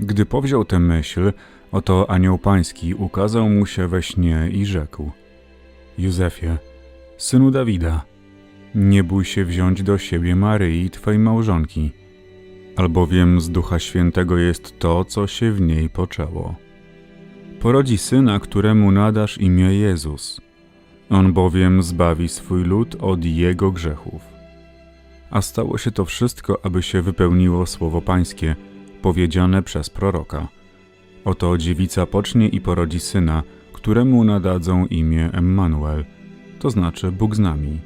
Gdy powziął tę myśl, oto anioł pański ukazał mu się we śnie i rzekł: Józefie, synu Dawida, nie bój się wziąć do siebie Maryi, twej małżonki, albowiem z Ducha Świętego jest to, co się w niej poczęło. Porodzi syna, któremu nadasz imię Jezus. On bowiem zbawi swój lud od jego grzechów. A stało się to wszystko, aby się wypełniło słowo Pańskie, powiedziane przez proroka. Oto dziewica pocznie i porodzi syna, któremu nadadzą imię Emmanuel, to znaczy Bóg z nami.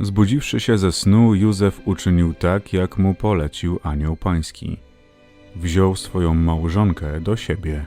Zbudziwszy się ze snu, Józef uczynił tak, jak mu polecił anioł pański. Wziął swoją małżonkę do siebie